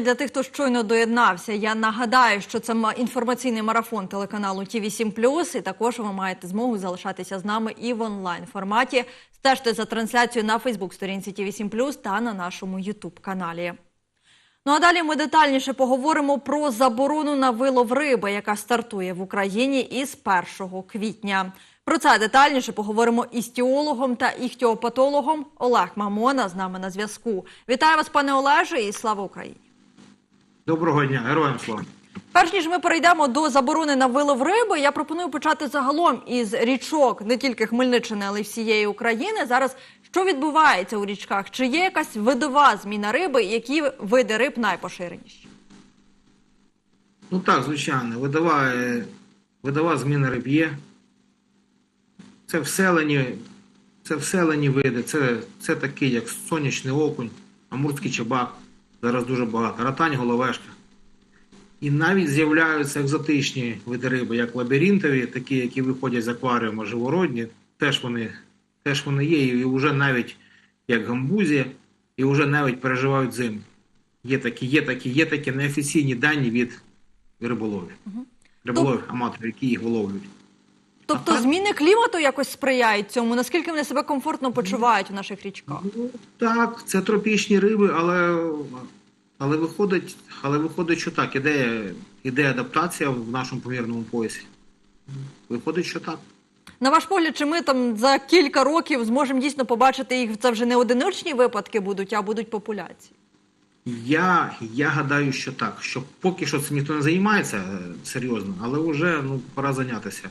Для тих, хто щойно доєднався, я нагадаю, що це ма- інформаційний марафон телеканалу ТІВІ 7 і також ви маєте змогу залишатися з нами і в онлайн форматі. Стежте за трансляцією на Фейсбук-сторінці ТІВІ 7 та на нашому Ютуб каналі. Ну а далі ми детальніше поговоримо про заборону на вилов риби, яка стартує в Україні із 1 квітня. Про це детальніше поговоримо із теологом та іхтіопатологом Олег Мамона з нами на зв'язку. Вітаю вас, пане Олеже, і слава Україні! Доброго дня, героям слава. Перш ніж ми перейдемо до заборони на вилов риби, я пропоную почати загалом із річок не тільки Хмельниччини, але й всієї України. Зараз що відбувається у річках? Чи є якась видова зміна риби? Які види риб найпоширеніші? Ну так, звичайно, видова, е, видова зміна риб є. Це вселені, це вселені види, це, це такі, як сонячний окунь, амурський чебак, зараз дуже багато, ратань, головешка. І навіть з'являються екзотичні види риби, як лабіринтові, такі, які виходять з акваріуму живородні, теж вони, теж вони є, і вже навіть як гамбузі, і вже навіть переживають зиму. Є такі, є такі, є такі неофіційні дані від риболовів. Риболовів, аматорів, які їх виловлюють. Тобто зміни клімату якось сприяють цьому? Наскільки вони себе комфортно почувають у наших річках? Ну, так, це тропічні риби, але, але, виходить, але виходить, що так, іде, іде адаптація в нашому помірному поясі. Виходить, що так. На ваш погляд, чи ми там за кілька років зможемо дійсно побачити їх? Це вже не одиночні випадки будуть, а будуть популяції. Я, я гадаю, що так. Що поки що цим ніхто не займається е, серйозно, але вже ну, пора зайнятися.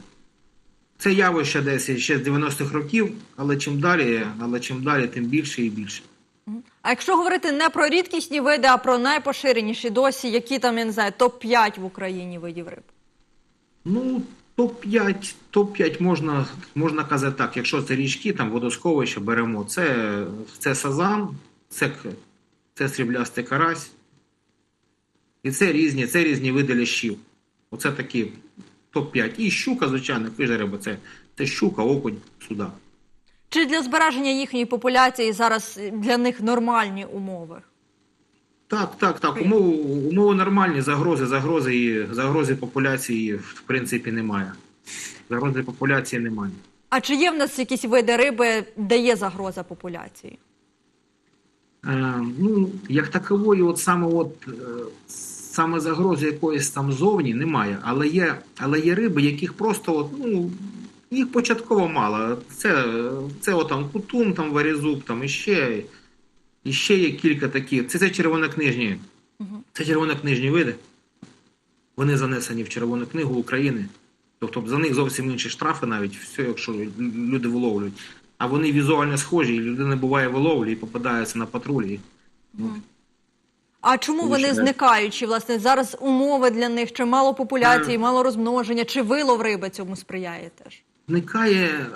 Це явище десь ще з 90-х років, але чим далі, але чим далі, тим більше і більше. А якщо говорити не про рідкісні види, а про найпоширеніші досі, які там я не знаю, топ 5 в Україні видів риб? Ну, топ-5, топ-5 можна, можна казати так. Якщо це річки, там водосховища беремо. Це, це сазан, це, це сріблястий карась. І це різні, це різні види лящів. Оце такі топ-5. І щука, звичайно, хижа риба. Це, це щука, окунь, суда. Чи для збереження їхньої популяції зараз для них нормальні умови? Так, так, так. Умови, умови нормальні, загрози, загрози, і- загрози популяції в принципі немає. Загрози популяції немає. А чи є в нас якісь види риби, де є загроза популяції? Е, ну, як такової, от саме от, е, саме загрози якоїсь там зовні немає, але є, але є риби, яких просто от, ну, їх початково мало. Це, це от, там кутун, там варізуб, там іще, іще є кілька таких. Це, це червонокнижні. Це червонокнижні види. Вони занесені в Червону книгу України. Тобто за них зовсім інші штрафи навіть, все, якщо люди виловлюють. А вони візуально схожі, і людина буває виловлює і попадається на патрулі. Ну, А чому Тому вони не- зникаючі? Власне, зараз умови для них, чи мало популяції, мало розмноження, чи вилов риби цьому сприяє теж? Зникає,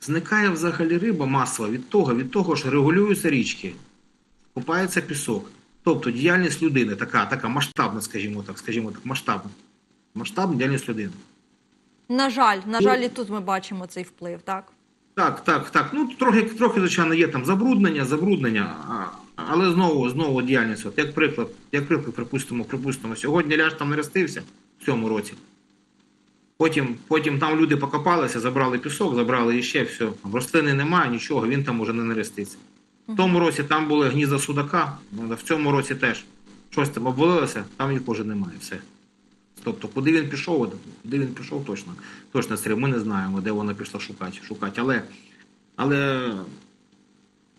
зникає взагалі риба масова від того, від того, що регулюються річки, купається пісок. Тобто діяльність людини така, така масштабна, скажімо так, скажімо так, масштабна. Масштабна діяльність людини. На жаль, на жаль, і тут ми бачимо цей вплив, так? Так, так, так. Ну трохи, трохи, звичайно, є там забруднення, забруднення, але знову, знову діяльність. От як приклад, як приклад, припустимо, припустимо, сьогодні ляж там нерестився в цьому році. Потім, потім там люди покопалися, забрали пісок, забрали іще все. Рослини немає, нічого, він там уже не нереститься. В тому році там були гнізда судака, ну, в цьому році теж щось там обвалилося, там уже немає. Все. Тобто, куди він пішов, куди він пішов точно, точно стрім, ми не знаємо, де вона пішла шукати. шукати. Але, але,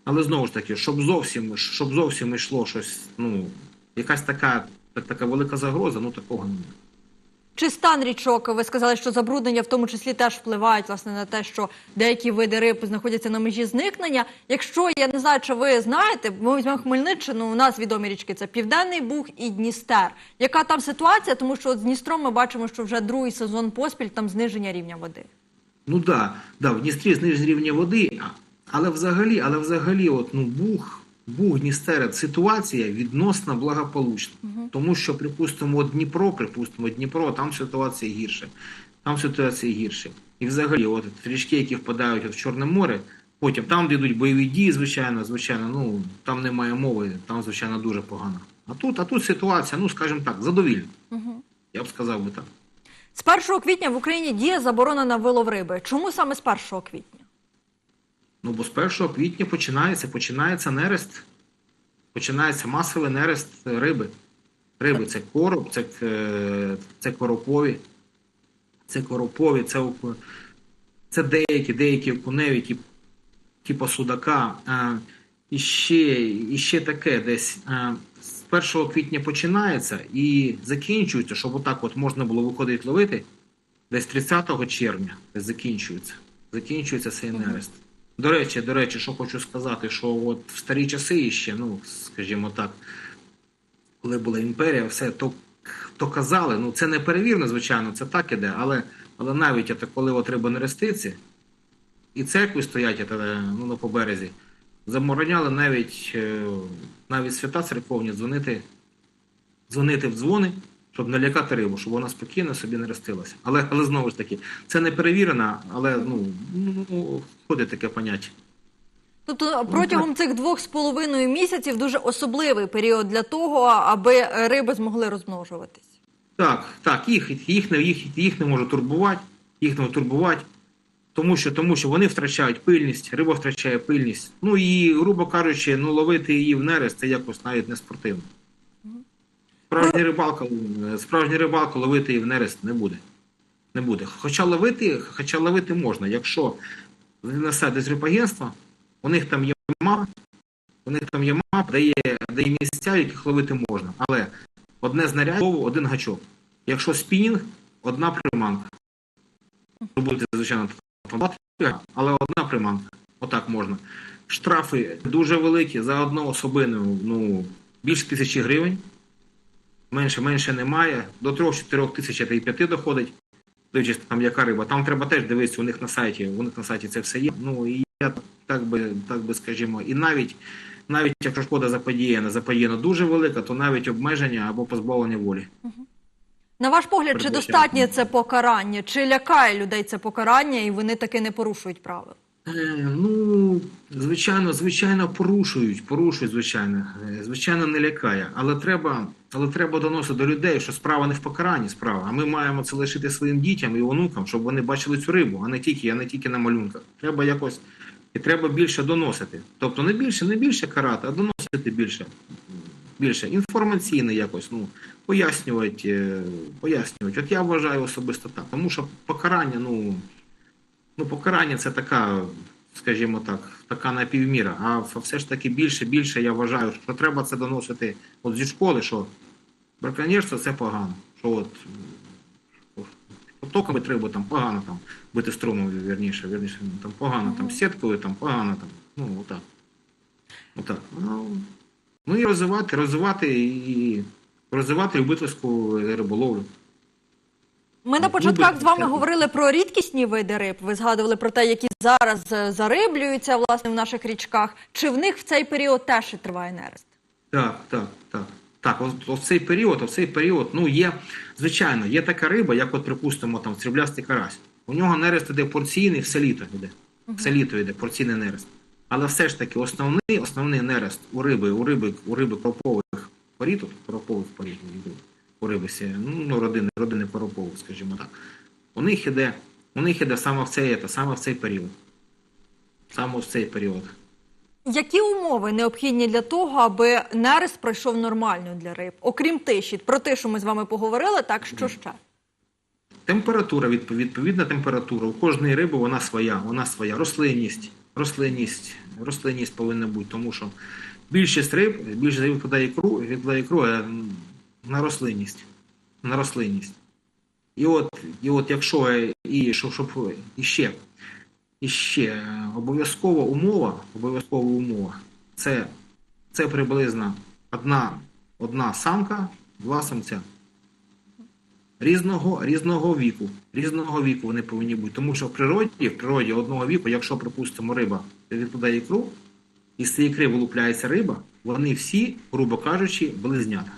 але знову ж таки, щоб зовсім, щоб зовсім йшло щось, ну, якась така, так, така велика загроза, ну такого немає. Чи стан річок? Ви сказали, що забруднення в тому числі теж впливають власне на те, що деякі види риб знаходяться на межі зникнення. Якщо я не знаю, чи ви знаєте, ми візьмемо Хмельниччину. У нас відомі річки це Південний Буг і Дністер. Яка там ситуація? Тому що от з Дністром ми бачимо, що вже другий сезон поспіль там зниження рівня води. Ну да, да, в Дністрі зниження рівня води, але взагалі, але взагалі, от, ну, Буг, Буг, Дністер, ситуація відносно благополучна. Тому що, припустимо, Дніпро, припустимо, Дніпро, там ситуація гірша. Там ситуація гірша. І взагалі, от річки, які впадають от в Чорне море, потім там, де йдуть бойові дії, звичайно, звичайно, ну там немає мови, там, звичайно, дуже погано. А тут, а тут ситуація, ну скажімо так, задовільна. Угу. Я б сказав би так. З 1 квітня в Україні діє заборона на вилов риби. Чому саме з 1 квітня? Ну, бо з 1 квітня починається, починається нерест, починається масовий нерест риби. Риби це короб, це, е, це коропові, це коропові, це, це деякі, деякі окуневі, тип, типу судака. І, ще, і ще таке десь. З 1 квітня починається і закінчується, щоб отак от можна було виходити ловити, десь 30 червня закінчується. Закінчується цей нерест. До речі, до речі, що хочу сказати, що от в старі часи ще, ну, скажімо так, коли була імперія, все то, то казали, ну це не перевірно, звичайно, це так іде, але, але навіть от, коли от риба нереститься, і церкви стоять от, е, ну, на поберезі, забороняли навіть, е, навіть свята церковні дзвонити, дзвонити в дзвони, щоб не лякати рибу, щоб вона спокійно собі не ростилася. Але, але знову ж таки, це не перевірено, але ну, ну ходить таке поняття. Тобто протягом цих двох з половиною місяців дуже особливий період для того, аби риби змогли розмножуватись. Так, так, їх, їх, їх, їх не може турбувати, їх не турбувати, тому що, тому що вони втрачають пильність, риба втрачає пильність. Ну і, грубо кажучи, ну, ловити її в нерест це якось навіть не спортивно. Справжня рибалка, справжня рибалка ловити її в нерест не буде. Не буде. Хоча ловити, хоча ловити можна, якщо несе десь рибагентство, у них там є мапа, у них там є мапа, де є, місця, яких ловити можна. Але одне знаряддя, один гачок. Якщо спінінг, одна приманка. Ви будете, звичайно, але одна приманка. Отак можна. Штрафи дуже великі за одну особину, ну, більше тисячі гривень. Менше, менше немає. До 3-4 тисяч та й 5 доходить. Дивлячись, там яка риба. Там треба теж дивитися, у них на сайті, у них на сайті це все є. Ну і я так би, так би скажімо, і навіть навіть якщо шкода заподіяна, заподіяна дуже велика, то навіть обмеження або позбавлення волі. На ваш погляд, чи достатнє це покарання, чи лякає людей це покарання, і вони таки не порушують правил? Е, Ну, звичайно, звичайно, порушують, порушують, звичайно. Е, Звичайно, не лякає. Але треба, але треба доносити до людей, що справа не в покаранні, справа. А ми маємо це лишити своїм дітям і онукам, щоб вони бачили цю рибу, а не тільки, а не тільки на малюнках. Треба якось і треба більше доносити. Тобто не більше, не більше карати, а доносити більше. Більше інформаційно якось, ну, пояснювати, е, пояснювати. От я вважаю особисто так. Тому що покарання, ну. Ну, покарання це така, скажімо так, така напівміра. А все ж таки більше, більше я вважаю, що треба це доносити от зі школи, що браконьєрство це погано. Що от токами треба там погано там бити струмом, вірніше, вірніше, там погано, там сіткою, там погано, там, ну, отак. Отак. Ну, ну і розвивати, розвивати і розвивати любительську риболовлю. Ми на початках з вами говорили про рідкісні види риб. Ви згадували про те, які зараз е, зариблюються власне в наших річках. Чи в них в цей період теж триває нерест? Так, так, так. Так, от, цей період, в цей період, ну є, звичайно, є така риба, як от, припустимо, там сріблястий карась. У нього нерест іде порційний, все літо йде. Все літо йде, порційний нерест. Але все ж таки основний, основний нерест у риби, у риби, у риби коропових порід, от коропових порід, у ну, родини, родини коропових, скажімо так. У них іде, у них іде саме в цей, це, саме в цей період. Саме в цей період. Які умови необхідні для того, аби нерест пройшов нормально для риб? Окрім тиші, про тишу ми з вами поговорили, так що ще? Температура, відповідна температура. У кожної риби вона своя, вона своя. Рослинність, рослинність, рослинність повинна бути, тому що більшість риб, більшість риб відкладає ікру, відкладає ікру е, на рослинність. На рослинність. І от, і от якщо е, і щоб, щоб і ще, і ще е, обов'язкова умова, обов'язкова умова, це, це приблизно одна, одна самка, два самця різного, різного віку. Різного віку вони повинні бути. Тому що в природі, в природі одного віку, якщо, припустимо, риба відкладає ікру, і з цієї ікри вилупляється риба, вони всі, грубо кажучи, близнята.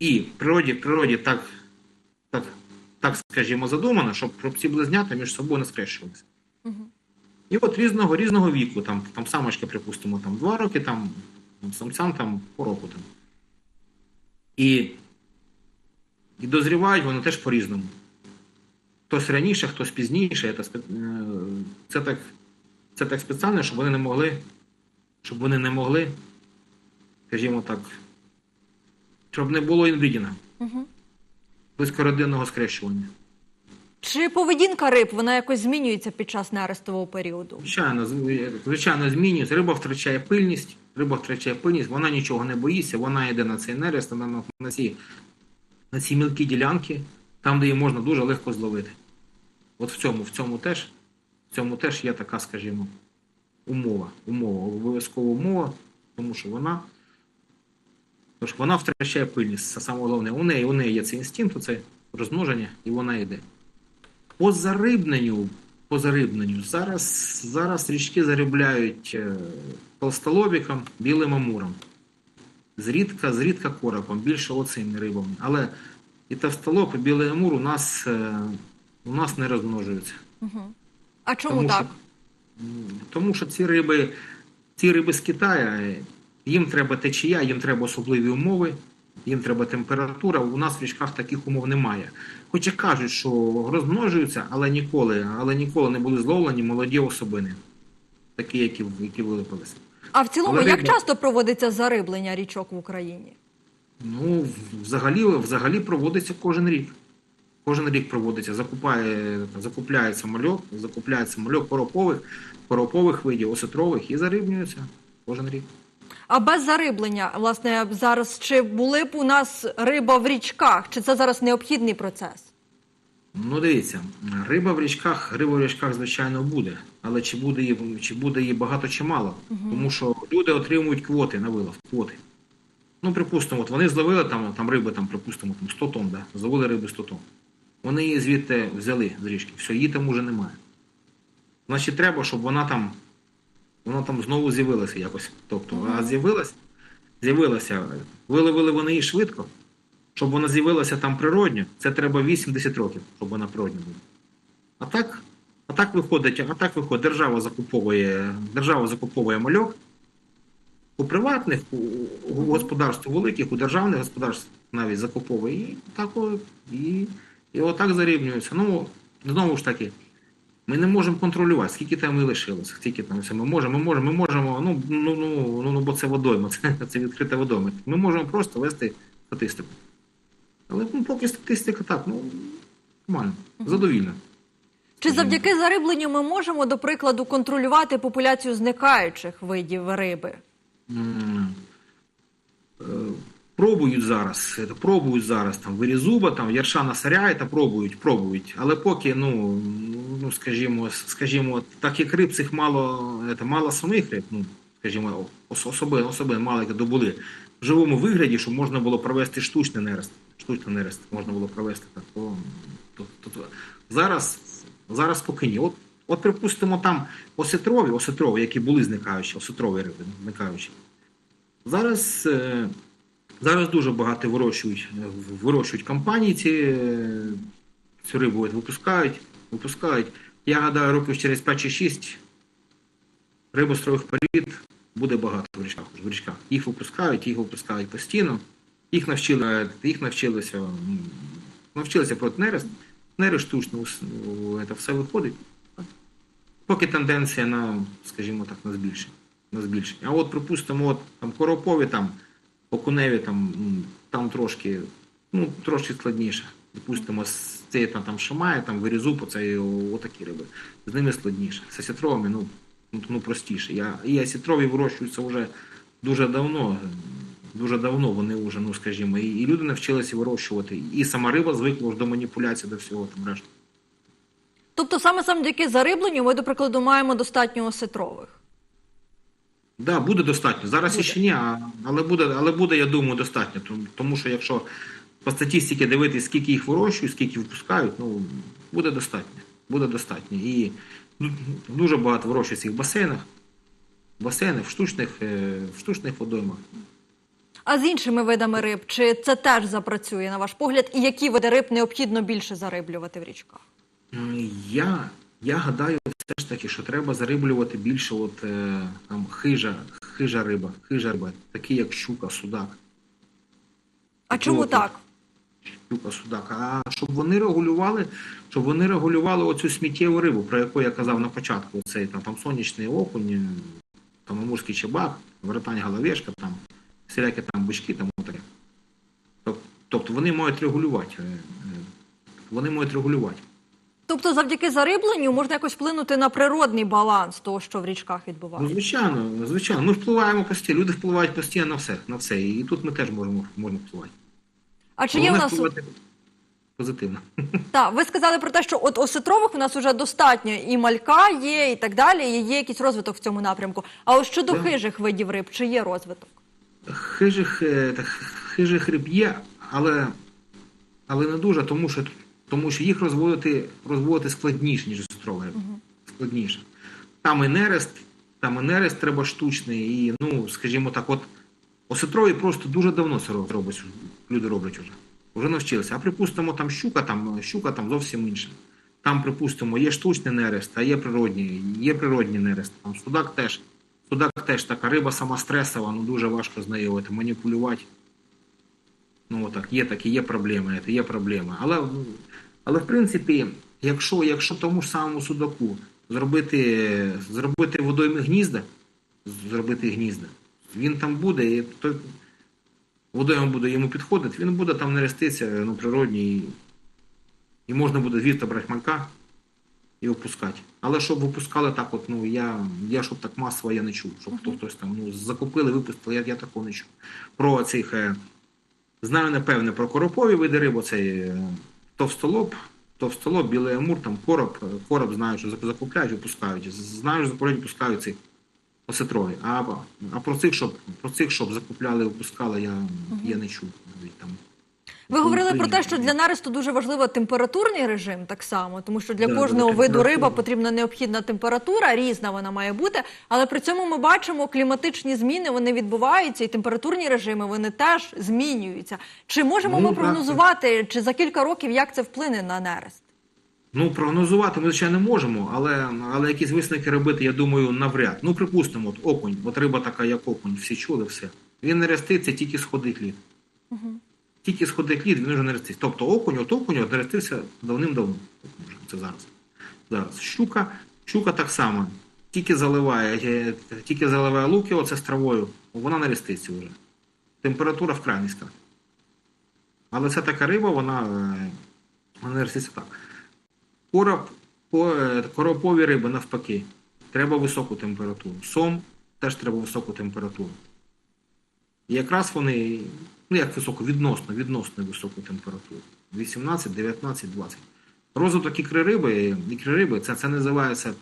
І в природі, в природі так, так, так скажімо, задумано, щоб, ці близнята між собою не скрещувалися. І от різного різного віку, там, там самочка, припустимо, там 2 роки, там Самцям там по року там. І, і дозрівають вони теж по-різному. Хтось раніше, хтось пізніше. Це, е, це, так, це так спеціально, щоб вони не могли, щоб вони не могли, скажімо так, щоб не було інбрідінга, Угу. близькородинного скрещування. Чи поведінка риб вона якось змінюється під час нерестового періоду? Звичайно, звичайно, змінюється. Риба втрачає пильність, риба втрачає пильність, вона нічого не боїться, вона йде на цей нерест, на, на, на, ці, на ці мілкі ділянки, там, де її можна дуже легко зловити. От в цьому, в цьому теж, в цьому теж є така, скажімо, умова. Умова, обов'язкова умова, тому що вона. Тож вона втрачає пильність. Це саме головне. У неї, у неї є цей інстинкт, це розмноження, і вона йде. По зарибненню, по зарибненню, зараз, зараз річки зарибляють е, толстолобіком, білим амуром. Зрідка, зрідка коропом, більше оцими рибами. Але і товстолоб, і білий амур у нас, е, у нас не розмножуються. Угу. А чому Тому так? що, тому що ці риби, ці риби з Китаю, е, їм треба течія, їм треба особливі умови, їм треба температура. У нас в річках таких умов немає. Хоча кажуть, що розмножуються, але ніколи, але ніколи не були зловлені молоді особини, такі, які, які вилипилися. А в цілому, Але як риба- часто проводиться зариблення річок в Україні? Ну, взагалі, взагалі проводиться кожен рік. Кожен рік проводиться, закупає, закупляється мальок, закупляється мальок коропових, коропових видів, осетрових і зарибнюється кожен рік. А без зариблення, власне, зараз чи були б у нас риба в річках? Чи це зараз необхідний процес? Ну, дивіться, риба в річках, риба в річках, звичайно, буде. Але чи буде її, чи буде її багато чи мало? Тому що люди отримують квоти на вилов, квоти. Ну, припустимо, от вони зловили там, там риби, там, припустимо, там 100 тонн, да? зловили риби 100 тонн. Вони її звідти взяли з річки. Все, її там уже немає. Значить, треба, щоб вона там, вона там знову з'явилася якось. Тобто, а з'явилась, з'явилася, виловили вони її швидко. Щоб вона з'явилася там природньо, це треба 8-10 років, щоб вона природньо була. А так, а так виходить, а так виходить, держава закуповує, держава закуповує мальок. У приватних, у, у господарств великих, у державних господарств навіть закуповує і так і, і отак зарівнюється. Ну, знову ж таки, ми не можемо контролювати, скільки там і лишилося, скільки там все. Ми можемо, ми можемо, ми можемо, ну, ну, ну, ну, ну бо це водойма, це, це відкрита водойма. Ми можемо просто вести статистику. Але ну, поки статистика так, ну нормально, задовільна. Чи завдяки зарибленню ми можемо, до прикладу, контролювати популяцію зникаючих видів риби? Пробують зараз, е, пробують зараз там вирізуба, там Яршана Саряй, та пробують, пробують. Але поки, ну, ну скажімо, скажімо, так як риб цих мало, це, мало самих риб, ну, скажімо, особи, особи мало які добули в живому вигляді, щоб можна було провести штучний нерест. Штучний нерест можна було провести так. То, то, то, то. Зараз, зараз поки ні. От, от припустимо, там осетрові, осетрові, які були зникаючі, осетрові риби, зникаючі. Зараз, е, зараз дуже багато вирощують, е, вирощують компанії ці, е, цю рибу випускають, випускають. Я гадаю, років через 5 чи 6 рибострових порід буде багато в річках. В річках. Їх випускають, їх випускають постійно. Їх навчили, їх навчилися, навчилися проти нерест. Нерест штучно, це все виходить. Поки тенденція на, скажімо так, на збільшення. На збільшення. А от, припустимо, от там коропові, там, окуневі, там, там трошки, ну, трошки складніше. Допустимо, цієї там, там шамає, там вирізупу, це отакі риби. З ними складніше. З асітровими, ну, ну, ну простіше. Я, і асітрові вирощуються вже дуже давно. Дуже давно вони вже, ну скажімо, і, і люди навчилися вирощувати. І сама риба звикла до маніпуляції, до всього там решти. Тобто саме завдяки зарибленню ми, до прикладу, маємо достатньо осетрових. Да, буде достатньо. Зараз Буде. ще ні, але буде, але буде, я думаю, достатньо. Тому- що якщо по статистиці дивитися, скільки їх вирощують, скільки випускають, ну буде достатньо. Буде достатньо. І ну, дуже багато вирощується в басейнах, басейнах, в штучних, е, в штучних водоймах. А з іншими видами риб, чи це теж запрацює, на ваш погляд, і які види риб необхідно більше зариблювати в річках? Я, Я гадаю, все ж таки, що треба зариблювати більше от, е, там, хижа, хижа риба, хижа риба, такі як щука, судак. А чому От, так? Щука, судак. А щоб вони регулювали, щоб вони регулювали оцю сміттєву рибу, про яку я казав на початку. Цей там, там сонячний окунь, там амурський чебак, воротань головешка, там, всілякі там бички, там таке. Тобто вони мають регулювати. е, е, Вони мають регулювати. Тобто, завдяки зарибленню можна якось вплинути на природний баланс того, що в річках Ну, відбувається. звичайно, звичайно. Ми впливаємо постійно. Люди впливають постійно на все, на все. І тут ми теж можемо, можемо впливати. А чи є Головне нас впливати позитивно. так? Ви сказали про те, що от осетрових у нас вже достатньо і малька є, і так далі. І є якийсь розвиток в цьому напрямку. А от щодо Да. хижих видів риб, чи є розвиток? Хижих, е, та, хижих риб є, але, але не дуже, тому що, тому що їх розводити, розводити складніше, ніж острови риби. Складніше. Там і нерест, там і нерест треба штучний, і, ну, скажімо так, от осетрові просто дуже давно це робить, люди роблять вже. Вже навчилися. А припустимо, там щука, там щука там зовсім інша. Там, припустимо, є штучний нерест, а є природній, є природній нерест. Там судак теж. Судак теж така риба сама стресова, ну дуже важко з нею от, маніпулювати. Ну отак, є такі, є проблеми, це є проблеми. Але, ну, але в принципі, якщо, якщо тому ж самому судаку зробити, зробити водойми гнізда, зробити гнізда, він там буде, і той водойм буде йому підходити, він буде там нереститися, ну, природній, і, і можна буде звідти брати малька і випускати. Але щоб випускали так, от, ну я, я щоб так масово я не чув, щоб хто хтось там ну, закупили, випустили, я, я такого не чув. Про цих е, знаю напевне про коропові види риб, оцей е, товстолоб, товстолоб, білий амур, там короб, е, короб знаю, що закупляють, випускають. Знаю, що закупляють, випускають цих осетрові. А, а про цих, щоб про цих, щоб закупляли, випускали, я, я не чув навіть там. Ви говорили про те, що для нересту дуже важливо температурний режим, так само, тому що для Да, кожного виду риба потрібна необхідна температура, різна вона має бути. Але при цьому ми бачимо кліматичні зміни, вони відбуваються, і температурні режими вони теж змінюються. Чи можемо Ну, ми прогнозувати, чи за кілька років як це вплине на нерест? Ну, прогнозувати ми, звичайно, можемо, але, але якісь висновки робити, я думаю, навряд. Ну, припустимо, от окунь, от риба така, як окунь, всі чули все. Він не реститься, тільки сходить лід. Тільки сходить лід, він вже не. Тобто окунь, от окунь от рестився давним-давно. Це зараз. Зараз. Щука, щука так само. Тільки заливає, е, тільки заливає луки, оце з травою, вона не реститься вже. Температура вкрай низька. Але це така риба, вона, е, вона не реститься так. Короб, е, коропові риби навпаки. Треба високу температуру. Сом теж треба високу температуру. І якраз вони, ну як високо, відносно, відносно високу температуру. 18, 19, 20. Розвиток ікри риби, ікри риби це, це називається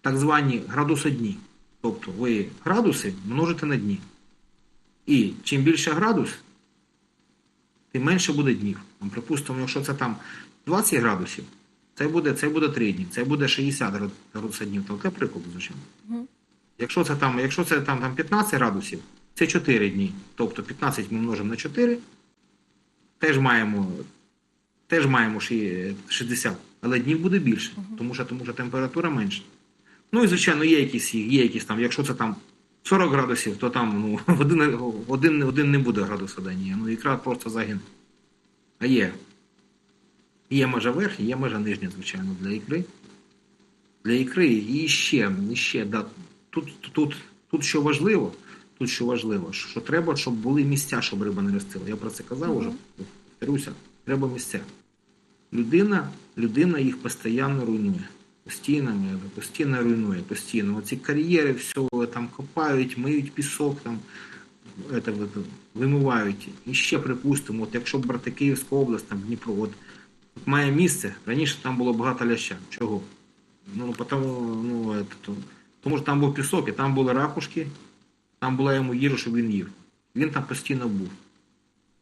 так звані градусодні. Тобто ви градуси множите на дні. І чим більше градус, тим менше буде днів. Припустимо, якщо це там 20 градусів, це буде, це буде 3 дні, це буде 60 град- градусів днів. Це приклад, звичайно. Якщо це там, якщо це там, там 15 градусів, це 4 дні. Тобто 15 ми множимо на 4, теж маємо, теж маємо 60, але днів буде більше, тому що, тому що температура менша. Ну і звичайно, є якісь, є якісь там, якщо це там 40 градусів, то там ну, один, один, один не буде градуса дані. Ну ікра просто загине. А є. Є межа верхня, є межа нижня, звичайно, для ікри. Для ікри і ще, і ще да, тут, тут, тут що важливо, тут що важливо, що треба, щоб були місця, щоб риба не ростила. Я про це казав уже, повторюся, треба місця. Людина, людина їх постійно руйнує. Постійно, постійно руйнує, постійно. Оці кар'єри, все там копають, миють пісок, там, это, вимивають. І ще припустимо, от якщо брати Київську область, там Дніпро, от, от має місце, раніше там було багато ляща. Чого? Ну, потому, ну, это, то, тому що там був пісок, і там були ракушки, там була йому їжа, щоб він їв. Він там постійно був.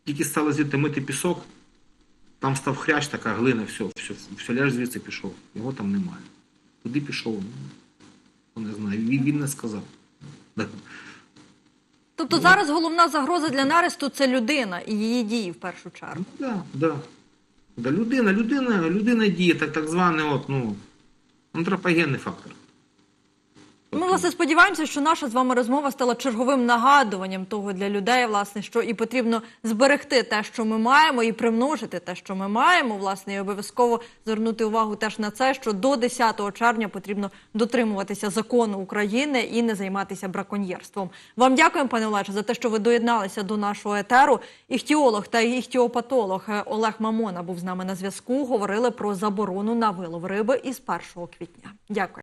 Тільки стали звідти мити пісок, там став хрящ, така глина, все, все, все ляж звідси пішов. Його там немає. Куди пішов? Ну, не знаю. Він, він не сказав. Тобто зараз головна загроза для нересту це людина і її дії в першу чергу. Да, да. Да, людина, людина, людина діє, так, так зване, от, ну, антропогенний фактор. Ми власне сподіваємося, що наша з вами розмова стала черговим нагадуванням того для людей, власне, що і потрібно зберегти те, що ми маємо, і примножити те, що ми маємо, власне, і обов'язково звернути увагу теж на це, що до 10 червня потрібно дотримуватися закону України і не займатися браконьєрством. Вам дякуємо, пане Олеже, за те, що ви доєдналися до нашого етеру. Іхтіолог та іхтіопатолог Олег Мамона був з нами на зв'язку. Говорили про заборону на вилов риби із 1 квітня. Дякую.